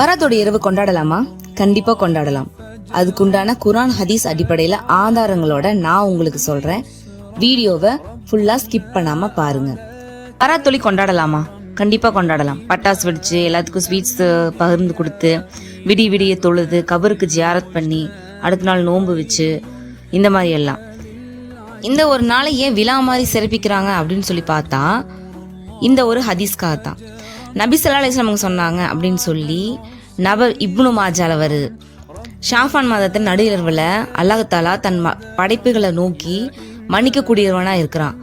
பராத்தோட இரவு கொண்டாடலாமா? கண்டிப்பா கொண்டாடலாம். அதுக்குண்டான குரான் ஹதீஸ் அடிப்படையில ஆதாரங்களோட நான் உங்களுக்கு சொல்றேன். வீடியோவை ஃபுல்லா ஸ்கிப் பண்ணாம பாருங்க. பராத்தொலி கொண்டாடலாமா? கண்டிப்பா கொண்டாடலாம். பட்டாசு வெடிச்சு எல்லாத்துக்கும் ஸ்வீட்ஸ் பகிர்ந்து கொடுத்து விடிய விடிய தொழுது கபருக்கு ஜியாரத் பண்ணி அடுத்த நாள் நோன்பு வச்சு இந்த மாதிரி எல்லாம். இந்த ஒரு நாளை ஏன் விழா மாதிரி சிறப்பிக்கிறாங்க அப்படின்னு சொல்லி பார்த்தா இந்த ஒரு ஹதீஸ்க்காக தான் நபி ஸல்லல்லாஹு அலைஹி சொன்னாங்க அப்படின்னு சொல்லி நபர் இப்னு மாஜால வருது ஷாஃபான் மாதத்தின் நடுநிலவில் அல்லாஹாலா தன் ம- படைப்புகளை நோக்கி மன்னிக்கக்கூடியவனாக இருக்கிறான்.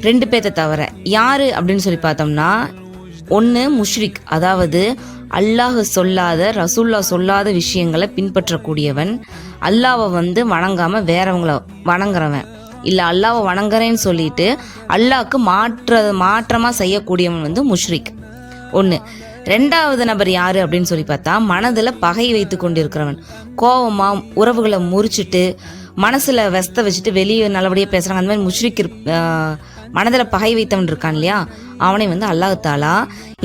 ரெண்டு பேர்த்த தவிர யார் அப்படின்னு சொல்லி பார்த்தோம்னா ஒன்று முஷ்ரிக் அதாவது அல்லாஹ் சொல்லாத ரசூல்லா சொல்லாத விஷயங்களை பின்பற்றக்கூடியவன் அல்லாவை வந்து வணங்காமல் வேறவங்கள வணங்குறவன். இல்லை அல்லாவை வணங்குறேன்னு சொல்லிட்டு அல்லாவுக்கு மாற்ற மாற்றமாக செய்யக்கூடியவன் வந்து முஷ்ரிக். ஒன்று ரெண்டாவது நபர் யாரு அப்படின்னு சொல்லி பார்த்தா மனதில் பகை வைத்து கொண்டிருக்கிறவன். கோவமா உறவுகளை முறிச்சிட்டு மனசில் வெஸ்த வச்சுட்டு வெளியே நல்லபடியாக பேசுகிறாங்க அந்த மாதிரி முஷ்ரிக் மனதில் பகை வைத்தவன் இருக்கான் இல்லையா? அவனை வந்து அல்லாஹாலா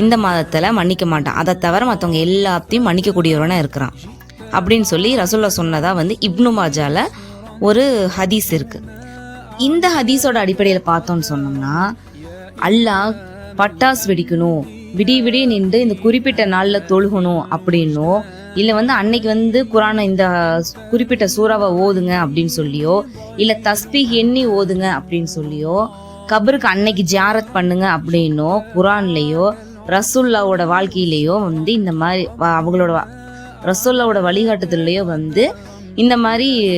இந்த மாதத்தில் மன்னிக்க மாட்டான். அதை தவிர மற்றவங்க எல்லாத்தையும் மன்னிக்கக்கூடியவனாக இருக்கிறான். அப்படின்னு சொல்லி ரசோல்லா சொன்னதா வந்து இப்னு மாஜால ஒரு ஹதீஸ் இருக்கு. இந்த ஹதீஸோட அடிப்படையில் பார்த்தோம்னு சொன்னோம்னா அல்லாஹ் பட்டாசு வெடிக்கணும். விடிய விடிய நின்று இந்த குறிப்பிட்ட நாளில் தொழுகணும் அப்படின்னோ இல்லை வந்து அன்னைக்கு வந்து குரானை இந்த குறிப்பிட்ட சூறாவை ஓதுங்க அப்படின்னு சொல்லியோ இல்லை தஸ்பி எண்ணி ஓதுங்க அப்படின்னு சொல்லியோ கபருக்கு அன்னைக்கு ஜியாரத் பண்ணுங்க அப்படின்னோ குரான்லையோ ரசுல்லாவோட வாழ்க்கையிலேயோ வந்து இந்த மாதிரி அவங்களோட ரசுல்லாவோட வழிகாட்டுதல்லையோ வந்து இந்த மாதிரி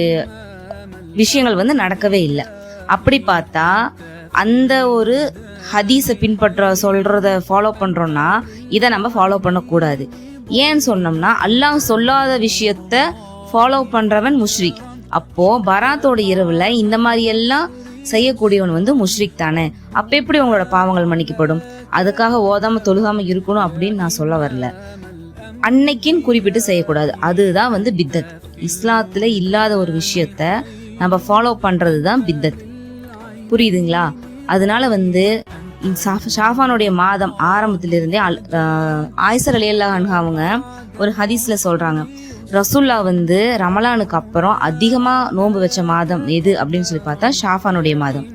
விஷயங்கள் வந்து நடக்கவே இல்லை. அப்படி பார்த்தா அந்த ஒரு ஹதீஸை பின்பற்ற சொல்கிறத ஃபாலோ பண்ணுறோன்னா இதை நம்ம ஃபாலோ பண்ணக்கூடாது. ஏன்னு சொன்னோம்னா அல்லாஹ் சொல்லாத விஷயத்த ஃபாலோ பண்ணுறவன் முஷ்ரிக். அப்போது பராத்தோட இரவில் இந்த மாதிரியெல்லாம் செய்யக்கூடியவன் வந்து முஷ்ரிக் தானே. அப்போ எப்படி உங்களோட பாவங்கள் மன்னிக்கப்படும்? அதுக்காக ஓதாமல் தொழுகாமல் இருக்கணும் அப்படின்னு நான் சொல்ல வரல. அன்னைக்குன்னு குறிப்பிட்டு செய்யக்கூடாது. அதுதான் வந்து பித்தத். இஸ்லாத்தில் இல்லாத ஒரு விஷயத்த நம்ம ஃபாலோ பண்ணுறது தான் பித்தத். புரியுதுங்களா? அதனால வந்து ஷாஃபானுடைய மாதம் ஆரம்பத்திலிருந்தே அல்- ஆயிசர் அலி அவங்க ஒரு ஹதீஸ்ல சொல்கிறாங்க ரசுல்லா வந்து ரமலானுக்கு அப்புறம் அதிகமாக நோன்பு வச்ச மாதம் எது அப்படின்னு சொல்லி பார்த்தா ஷாஃபானுடைய மாதம்.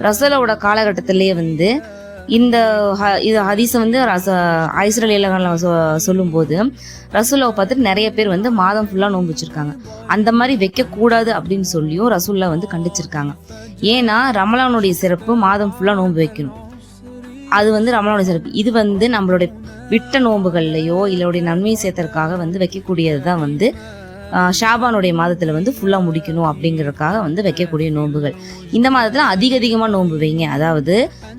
ரசுல்லாவோட காலகட்டத்திலேயே வந்து இந்த ஹ- இது ஹதீஸை வந்து ரச ஐஸ்ரல் அலி சொல்லும்போது ரசூல்லாவை பார்த்துட்டு நிறைய பேர் வந்து மாதம் ஃபுல்லாக நோன்பு வச்சுருக்காங்க. அந்த மாதிரி வைக்கக்கூடாது அப்படின்னு சொல்லியும் ரசூல்லா வந்து கண்டிச்சிருக்காங்க. ஏன்னா ரமலானுடைய சிறப்பு மாதம் ஃபுல்லாக நோன்பு வைக்கணும். அது வந்து ரமலானுடைய சிறப்பு. இது வந்து நம்மளுடைய விட்ட நோன்புகள்லையோ இல்லோடைய நன்மையை சேர்த்தறதுக்காக வந்து வைக்கக்கூடியது தான் வந்து ஷாபானுடைய மாதத்தில் வந்து ஃபுல்லாக முடிக்கணும் அப்படிங்கிறதுக்காக வந்து வைக்கக்கூடிய நோன்புகள். இந்த மாதத்தில் அதிக அதிகமாக நோன்பு வைங்க. அதாவது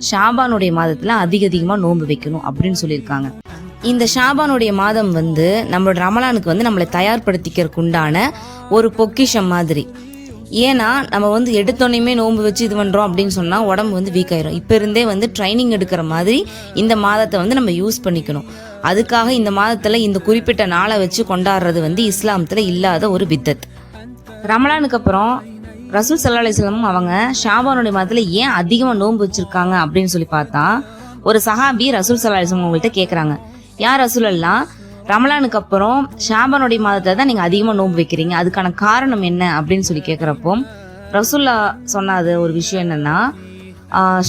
ஷாபானுடைய மாதத்தில் அதிக அதிகமாக நோன்பு வைக்கணும் அப்படின்னு சொல்லியிருக்காங்க. இந்த ஷாபானுடைய மாதம் வந்து நம்மளோட ரமலானுக்கு வந்து நம்மளை தயார்படுத்திக்கிறதுக்கு உண்டான ஒரு பொக்கிஷம் மாதிரி. ஏன்னா நம்ம வந்து எடுத்தோடனையுமே நோன்பு வச்சு இது பண்ணுறோம் அப்படின்னு சொன்னால் உடம்பு வந்து வீக் ஆயிரும். இப்போ இருந்தே வந்து ட்ரைனிங் எடுக்கிற மாதிரி இந்த மாதத்தை வந்து நம்ம யூஸ் பண்ணிக்கணும். அதுக்காக இந்த மாதத்துல இந்த குறிப்பிட்ட நாளை வச்சு கொண்டாடுறது வந்து இஸ்லாமத்துல இல்லாத ஒரு வித்தத். ரமலானுக்கு அப்புறம் ரசூல் சல்லா அலிஸ்லமும் அவங்க ஷாபானுடைய மாதத்தில் ஏன் அதிகமா நோன்பு வச்சிருக்காங்க அப்படின்னு சொல்லி பார்த்தா ஒரு சஹாபி ரசூல் சல்லா அலிஸ்லம் உங்கள்கிட்ட கேக்குறாங்க. யார் ரசூல் எல்லாம் ரமலானுக்கு அப்புறம் ஷாபானுடைய மாதத்துல தான் நீங்க அதிகமா நோன்பு வைக்கிறீங்க. அதுக்கான காரணம் என்ன? அப்படின்னு சொல்லி கேக்குறப்போ ரசூல்லா சொன்னாத ஒரு விஷயம் என்னன்னா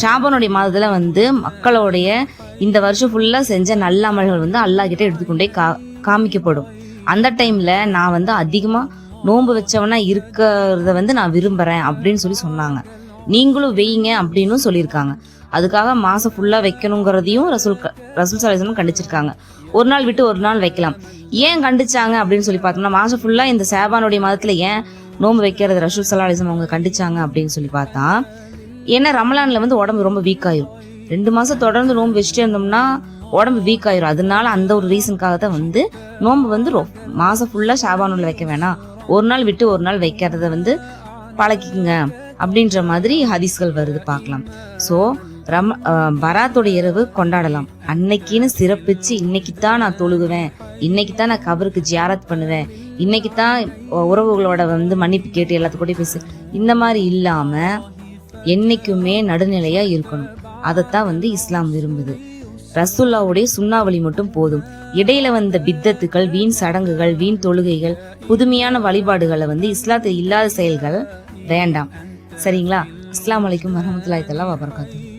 ஷாபானுடைய மாதத்துல வந்து மக்களுடைய இந்த வருஷம் ஃபுல்லாக செஞ்ச நல்ல அமல்கள் வந்து அல்லாஹ்கிட்ட எடுத்துக்கொண்டே கா காமிக்கப்படும். அந்த டைமில் நான் வந்து அதிகமாக நோன்பு வச்சவனா இருக்கிறத வந்து நான் விரும்புகிறேன் அப்படின்னு சொல்லி சொன்னாங்க. நீங்களும் வெய்யுங்க அப்படின்னு சொல்லியிருக்காங்க. அதுக்காக மாதம் ஃபுல்லாக வைக்கணுங்கிறதையும் ரசூல் க- ரசூல் சலாசனும் கண்டிச்சிருக்காங்க. ஒரு நாள் விட்டு ஒரு நாள் வைக்கலாம். ஏன் கண்டிச்சாங்க அப்படின்னு சொல்லி பார்த்தோம்னா மாதம் ஃபுல்லாக இந்த சேபானுடைய மதத்தில் ஏன் நோன்பு வைக்கிறது ரசூல் சலாலிசம் அவங்க கண்டிச்சாங்க அப்படின்னு சொல்லி பார்த்தா ஏன்னா ரமலான்ல வந்து உடம்பு ரொம்ப வீக் ஆயிரும். ரெண்டு மாசம் தொடர்ந்து நோன்பு வச்சுட்டே இருந்தோம்னா உடம்பு வீக் ஆயிரும். அதனால அந்த ஒரு ரீசனுக்காக தான் வந்து நோன்பு வந்து ரொ- மாசம் ஃபுல்லா ஷாபானுல வைக்க வேணாம். ஒரு நாள் விட்டு ஒரு நாள் வைக்கிறத வந்து பழக்கிக்குங்க. அப்படின்ற மாதிரி ஹதீஸ்கள் வருது பார்க்கலாம். ஸோ ரம் பராத்தோட இரவு கொண்டாடலாம். அன்னைக்குன்னு சிறப்பிச்சு இன்னைக்கு தான் நான் தொழுகுவேன். இன்னைக்கு தான் நான் கபருக்கு ஜியாரத் பண்ணுவேன். இன்னைக்கு தான் உறவுகளோட வந்து மன்னிப்பு கேட்டு எல்லாத்துக்கூடயும் பேசு இந்த மாதிரி இல்லாம என்னைக்குமே நடுநிலையா இருக்கணும். அதைத்தான் வந்து இஸ்லாம் விரும்புது. ரசுல்லாவுடைய சுண்ணாவளி மட்டும் போதும். இடையில வந்த பித்தத்துக்கள் வீண் சடங்குகள் வீண் தொழுகைகள் புதுமையான வழிபாடுகளை வந்து இஸ்லாத்தில் இல்லாத செயல்கள் வேண்டாம். சரிங்களா? இஸ்லாம் அலைக்கும் வரஹ்மத்துல்லாஹி தஆலா வபரகாத்துஹு.